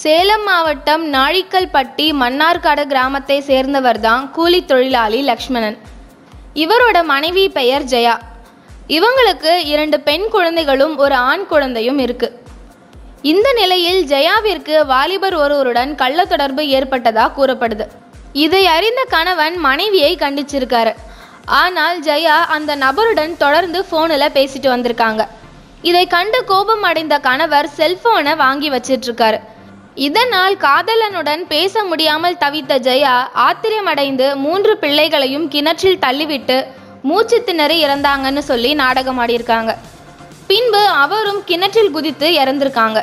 சேலம் மாவட்டம் நாழிக்கல்பட்டி மன்னார்காடு கிராமத்தை சேர்ந்தவர் தான் கூலி தொழிலாளி லக்ஷ்மணன். இவரோட மனைவி பெயர் ஜெயா. இவங்களுக்கு இரண்டு பெண் குழந்தைகளும் ஒரு ஆண் குழந்தையும் இருக்கு. இந்த நிலையில் ஜெயாவிற்கு வாலிபர் ஒருவருடன் கள்ள தொடர்பு ஏற்பட்டதா கூறப்படுது. இதை அறிந்த கணவன் மனைவியை கண்டிச்சிருக்காரு. ஆனால் ஜெயா அந்த நபருடன் தொடர்ந்து ஃபோனில் பேசிட்டு வந்திருக்காங்க. இதை கண்டு கோபம் அடைந்த கணவர் செல்போனை வாங்கி வச்சிட்ருக்காரு. இருக்காரு இதனால் காதலனுடன் பேச முடியாமல் தவித்த ஜெயா ஆத்திரமடைந்து மூன்று பிள்ளைகளையும் கிணற்றில் தள்ளிவிட்டு மூச்சு திணறி இறந்தாங்கன்னு சொல்லி நாடகமாடியிருக்காங்க. பின்பு அவரும் கிணற்றில் குதித்து இறந்திருக்காங்க.